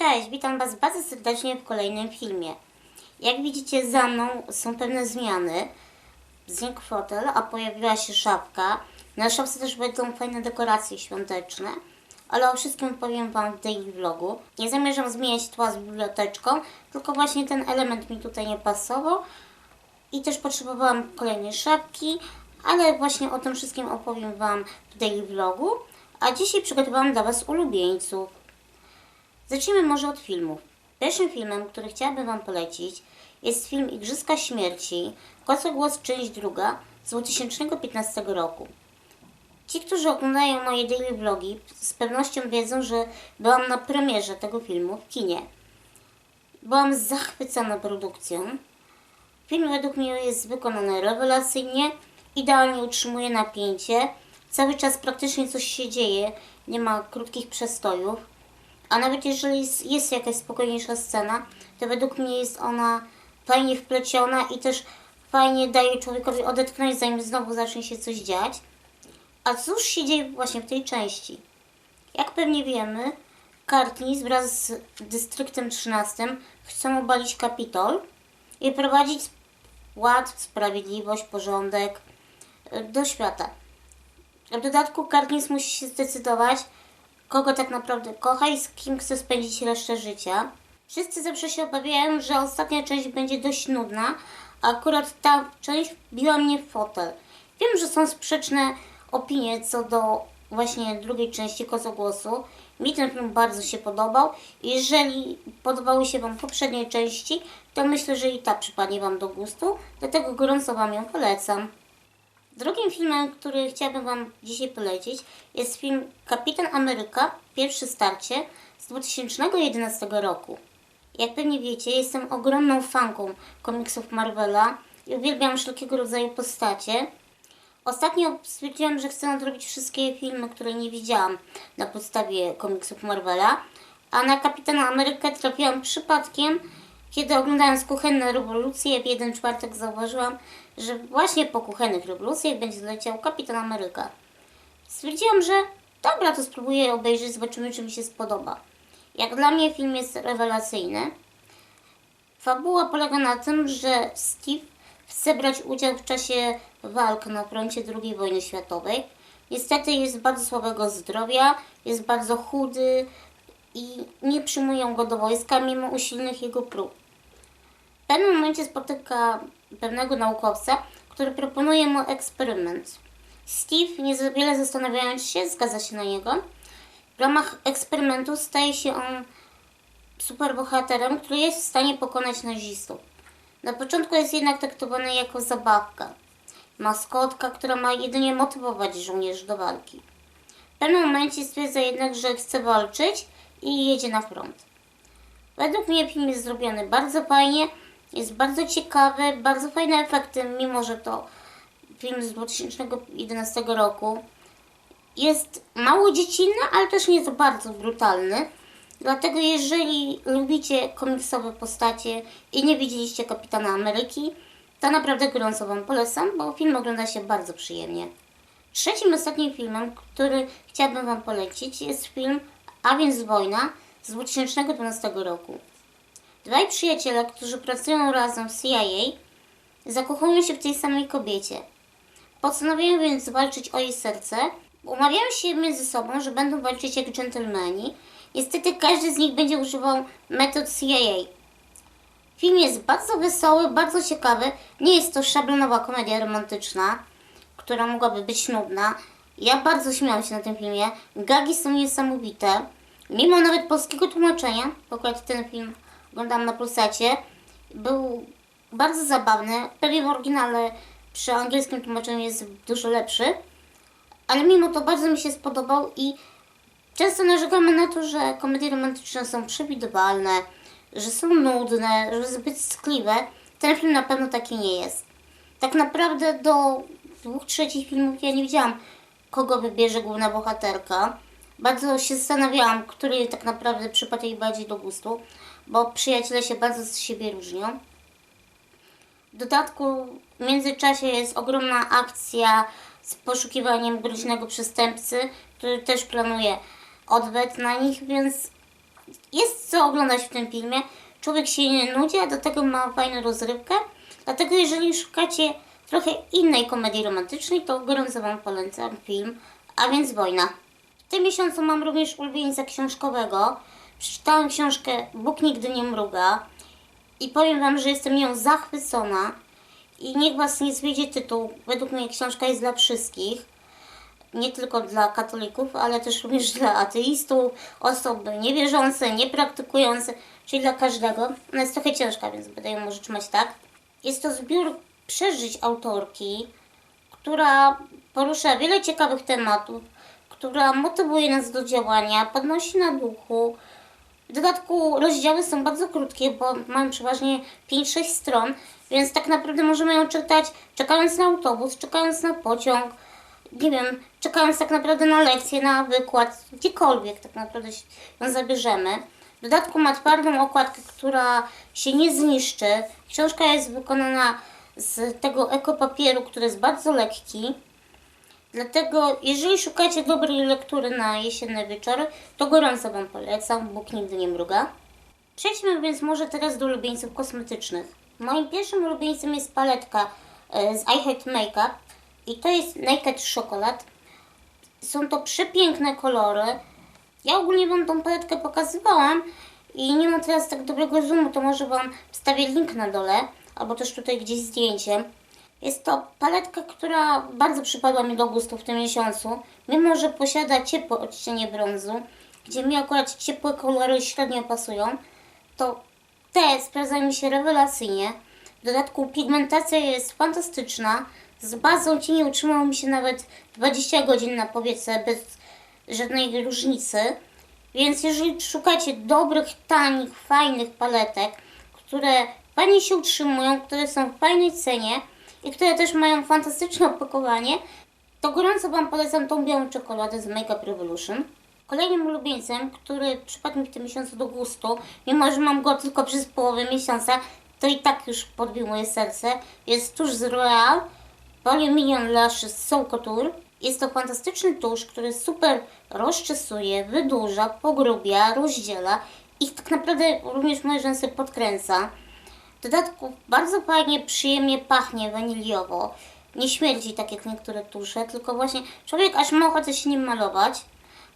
Cześć, witam Was bardzo serdecznie w kolejnym filmie. Jak widzicie za mną są pewne zmiany. Znikł fotel, a pojawiła się szafka. Na szafce też będą fajne dekoracje świąteczne. Ale o wszystkim powiem Wam w daily vlogu. Nie zamierzam zmieniać tła z biblioteczką, tylko właśnie ten element mi tutaj nie pasował. I też potrzebowałam kolejnej szafki, ale właśnie o tym wszystkim opowiem Wam w daily vlogu. A dzisiaj przygotowałam dla Was ulubieńców. Zacznijmy może od filmów. Pierwszym filmem, który chciałabym Wam polecić, jest film Igrzyska Śmierci, Kosogłos, część druga z 2015 roku. Ci, którzy oglądają moje daily vlogi, z pewnością wiedzą, że byłam na premierze tego filmu w kinie. Byłam zachwycona produkcją. Film według mnie jest wykonany rewelacyjnie, idealnie utrzymuje napięcie, cały czas praktycznie coś się dzieje, nie ma krótkich przestojów. A nawet jeżeli jest, jakaś spokojniejsza scena, to według mnie jest ona fajnie wpleciona i też fajnie daje człowiekowi odetchnąć, zanim znowu zacznie się coś dziać. A cóż się dzieje właśnie w tej części? Jak pewnie wiemy, Katniss wraz z Dystryktem 13 chcą obalić Kapitol i prowadzić ład, sprawiedliwość, porządek y, do świata. W dodatku Katniss musi się zdecydować, kogo tak naprawdę kocha i z kim chce spędzić resztę życia. Wszyscy zawsze się obawiają, że ostatnia część będzie dość nudna, a akurat ta część biła mnie w fotel. Wiem, że są sprzeczne opinie co do właśnie drugiej części Kozogłosu. Mi ten film bardzo się podobał. Jeżeli podobały się Wam poprzednie części, to myślę, że i ta przypadnie Wam do gustu, dlatego gorąco Wam ją polecam. Drugim filmem, który chciałabym Wam dzisiaj polecić, jest film Kapitan Ameryka, pierwsze starcie z 2011 roku. Jak pewnie wiecie, jestem ogromną fanką komiksów Marvela i uwielbiam wszelkiego rodzaju postacie. Ostatnio stwierdziłam, że chcę nadrobić wszystkie filmy, które nie widziałam na podstawie komiksów Marvela, a na Kapitana Amerykę trafiłam przypadkiem, kiedy oglądając Kuchenne Rewolucje w jeden czwartek zauważyłam, że właśnie po Kuchennych Rewolucjach będzie leciał Kapitan Ameryka. Stwierdziłam, że dobra, to spróbuję obejrzeć, zobaczymy, czy mi się spodoba. Jak dla mnie film jest rewelacyjny. Fabuła polega na tym, że Steve chce brać udział w czasie walk na froncie II wojny światowej. Niestety jest bardzo słabego zdrowia, jest bardzo chudy i nie przyjmują go do wojska mimo usilnych jego prób. W pewnym momencie spotyka pewnego naukowca, który proponuje mu eksperyment. Steve, nie za wiele zastanawiając się, zgadza się na niego. W ramach eksperymentu staje się on superbohaterem, który jest w stanie pokonać nazistów. Na początku jest jednak traktowany jako zabawka. Maskotka, która ma jedynie motywować żołnierzy do walki. W pewnym momencie stwierdza jednak, że chce walczyć i jedzie na front. Według mnie film jest zrobiony bardzo fajnie, jest bardzo ciekawy, bardzo fajne efekty, mimo że to film z 2011 roku. Jest mało dziecinny, ale też nie jest bardzo brutalny. Dlatego jeżeli lubicie komiksowe postacie i nie widzieliście Kapitana Ameryki, to naprawdę gorąco Wam polecam, bo film ogląda się bardzo przyjemnie. Trzecim ostatnim filmem, który chciałabym Wam polecić, jest film A więc wojna z 2012 roku. Dwaj przyjaciele, którzy pracują razem w CIA, zakochują się w tej samej kobiecie. Postanawiają więc walczyć o jej serce. Umawiają się między sobą, że będą walczyć jak dżentelmeni. Niestety każdy z nich będzie używał metod CIA. Film jest bardzo wesoły, bardzo ciekawy. Nie jest to szablonowa komedia romantyczna, która mogłaby być nudna. Ja bardzo śmiałam się na tym filmie. Gagi są niesamowite. Mimo nawet polskiego tłumaczenia, akurat ten film oglądam na Pulsacie, był bardzo zabawny. Pewnie w oryginale przy angielskim tłumaczeniu jest dużo lepszy. Ale mimo to bardzo mi się spodobał i często narzekamy na to, że komedie romantyczne są przewidywalne, że są nudne, że zbyt skliwe. Ten film na pewno taki nie jest. Tak naprawdę do dwóch trzecich filmów ja nie widziałam, kogo wybierze główna bohaterka. Bardzo się zastanawiałam, który tak naprawdę przypadł jej bardziej do gustu, bo przyjaciele się bardzo z siebie różnią. W dodatku w międzyczasie jest ogromna akcja z poszukiwaniem groźnego przestępcy, który też planuje odwet na nich, więc Jest co oglądać w tym filmie. Człowiek się nie nudzi, a do tego ma fajną rozrywkę. Dlatego jeżeli szukacie trochę innej komedii romantycznej, to gorąco Wam polecam film, a więc Wojna. W tym miesiącu mam również ulubieńca książkowego. Przeczytałam książkę Bóg nigdy nie mruga i powiem Wam, że jestem nią zachwycona. I niech Was nie zwiedzie tytuł. Według mnie książka jest dla wszystkich. Nie tylko dla katolików, ale też również dla ateistów, osoby niewierzące, niepraktykujące, czyli dla każdego. Ona jest trochę ciężka, więc będę ją może trzymać tak. Jest to zbiór przeżyć autorki, która porusza wiele ciekawych tematów, która motywuje nas do działania, podnosi na duchu. W dodatku rozdziały są bardzo krótkie, bo mają przeważnie 5-6 stron, więc tak naprawdę możemy ją czytać czekając na autobus, czekając na pociąg, nie wiem, czekając tak naprawdę na lekcję, na wykład, gdziekolwiek tak naprawdę ją zabierzemy. W dodatku ma twardą okładkę, która się nie zniszczy. Książka jest wykonana z tego ekopapieru, który jest bardzo lekki. Dlatego, jeżeli szukacie dobrej lektury na jesienne wieczory, to gorąco Wam polecam. Bóg nigdy nie mruga. Przejdźmy więc może teraz do ulubieńców kosmetycznych. Moim pierwszym ulubieńcem jest paletka e, z I Hate Makeup i to jest Naked Chocolate. Są to przepiękne kolory. Ja ogólnie Wam tą paletkę pokazywałam i nie mam teraz tak dobrego zoomu, to może Wam wstawię link na dole, albo też tutaj gdzieś zdjęcie. Jest to paletka, która bardzo przypadła mi do gustu w tym miesiącu, mimo że posiada ciepłe odcienie brązu, gdzie mi akurat ciepłe kolory średnio pasują, to te sprawdzają mi się rewelacyjnie. W dodatku pigmentacja jest fantastyczna. Z bazą cieni utrzymało mi się nawet 20 godzin na powiece bez żadnej różnicy. Więc jeżeli szukacie dobrych, tanich, fajnych paletek, które fajnie się utrzymują, które są w fajnej cenie i które też mają fantastyczne opakowanie, to gorąco Wam polecam tą białą czekoladę z Makeup Revolution. Kolejnym ulubieńcem, który przypadł mi w tym miesiącu do gustu, mimo że mam go tylko przez połowę miesiąca, to i tak już podbił moje serce, jest tusz z L'Oreal Voluminous Lashes Soul Couture. Jest to fantastyczny tusz, który super rozczesuje, wydłuża, pogrubia, rozdziela i tak naprawdę również moje rzęsy podkręca. W dodatku bardzo fajnie, przyjemnie pachnie waniliowo. Nie śmierdzi tak jak niektóre tusze, tylko właśnie człowiek aż ma ochotę się nim malować.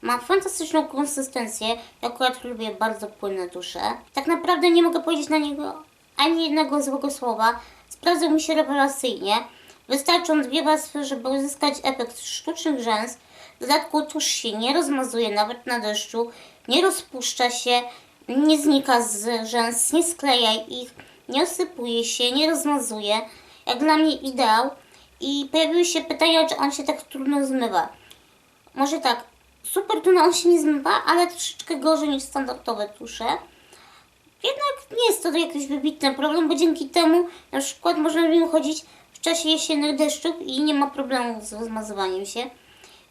Ma fantastyczną konsystencję. Ja akurat lubię bardzo płynne tusze. Tak naprawdę nie mogę powiedzieć na niego ani jednego złego słowa. Sprawdzał mi się rewelacyjnie. Wystarczą dwie warstwy, żeby uzyskać efekt sztucznych rzęs. W dodatku tusz się nie rozmazuje nawet na deszczu, nie rozpuszcza się, nie znika z rzęs, nie skleja ich, nie osypuje się, nie rozmazuje. Jak dla mnie ideał. I pojawiły się pytania, czy on się tak trudno zmywa. Może tak, super tuno on się nie zmywa, ale troszeczkę gorzej niż standardowe tusze. Jednak nie jest to jakiś wybitny problem, bo dzięki temu na przykład można nim chodzić w czasie jesiennych deszczów i nie ma problemu z rozmazywaniem się.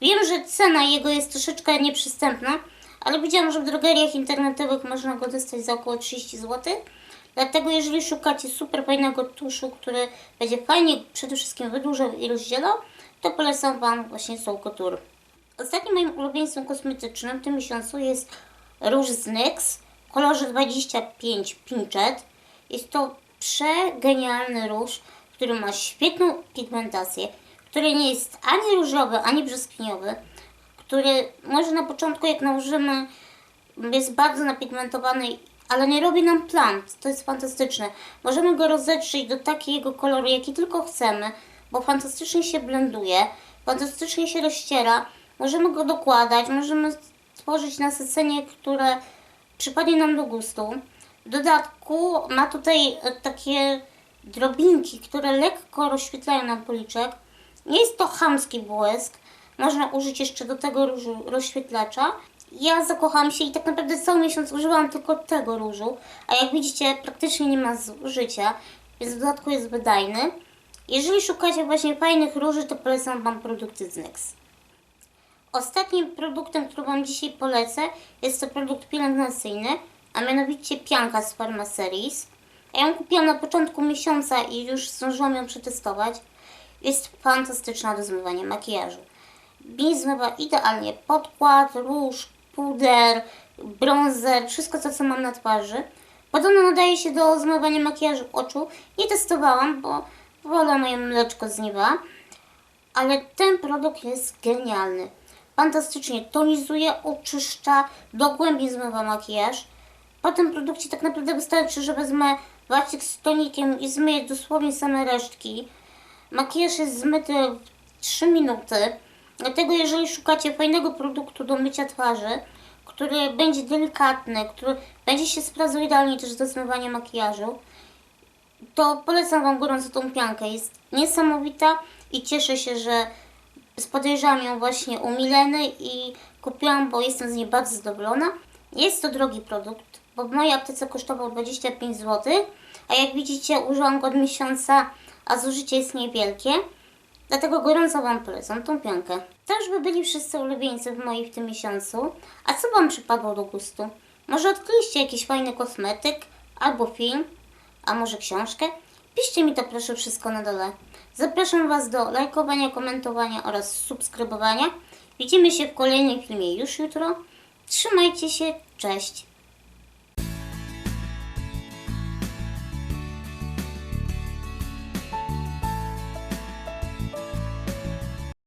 Wiem, że cena jego jest troszeczkę nieprzystępna, ale widziałam, że w drogeriach internetowych można go dostać za około 30 zł. Dlatego jeżeli szukacie super fajnego tuszu, który będzie fajnie przede wszystkim wydłużał i rozdzielał, to polecam Wam właśnie Soul Couture. Ostatnim moim ulubieńcem kosmetycznym w tym miesiącu jest róż z NYX w kolorze 25 Pinchet. Jest to przegenialny róż, który ma świetną pigmentację, który nie jest ani różowy, ani brzoskwiniowy, który może na początku jak nałożymy jest bardzo napigmentowany, ale nie robi nam plant. To jest fantastyczne. Możemy go rozetrzeć do takiego koloru, jaki tylko chcemy, bo fantastycznie się blenduje, fantastycznie się rozściera. Możemy go dokładać, możemy stworzyć nasycenie, które przypadnie nam do gustu. W dodatku ma tutaj e, takie drobinki, które lekko rozświetlają nam policzek. Nie jest to chamski błysk. Można użyć jeszcze do tego różu rozświetlacza. Ja zakochałam się i tak naprawdę cały miesiąc używałam tylko tego różu, a jak widzicie praktycznie nie ma zużycia, więc w dodatku jest wydajny. Jeżeli szukacie właśnie fajnych róży, to polecam Wam produkty z NYX. Ostatnim produktem, który Wam dzisiaj polecę, jest to produkt pielęgnacyjny, a mianowicie pianka z Pharmaseries. Ja ją kupiłam na początku miesiąca i już zdążyłam ją przetestować. Jest fantastyczna do zmywania makijażu. Mi zmywa idealnie podkład, róż, puder, bronzer, wszystko to, co mam na twarzy. Podobno nadaje się do zmywania makijażu oczu. Nie testowałam, bo wolę moje mleczko z nieba. Ale ten produkt jest genialny. Fantastycznie tonizuje, oczyszcza, dogłębnie zmywa makijaż. Po tym produkcie tak naprawdę wystarczy, że wezmę z tonikiem i zmyję dosłownie same resztki. Makijaż jest zmyty w 3 minuty. Dlatego jeżeli szukacie fajnego produktu do mycia twarzy, który będzie delikatny, który będzie się sprawdzał idealnie też do zmywania makijażu, to polecam Wam gorąco tą piankę. Jest niesamowita i cieszę się, że podejrzałam ją właśnie u Mileny i kupiłam, bo jestem z niej bardzo zadowolona. Jest to drogi produkt, bo w mojej aptece kosztował 25 zł, a jak widzicie użyłam go od miesiąca, a zużycie jest niewielkie. Dlatego gorąco Wam polecam tą piankę. To już by byli wszyscy ulubieńcy w moi w tym miesiącu. A co Wam przypadło do gustu? Może odkryliście jakiś fajny kosmetyk albo film? a może książkę? Piszcie mi to proszę wszystko na dole. Zapraszam Was do lajkowania, komentowania oraz subskrybowania. Widzimy się w kolejnym filmie już jutro. Trzymajcie się, cześć!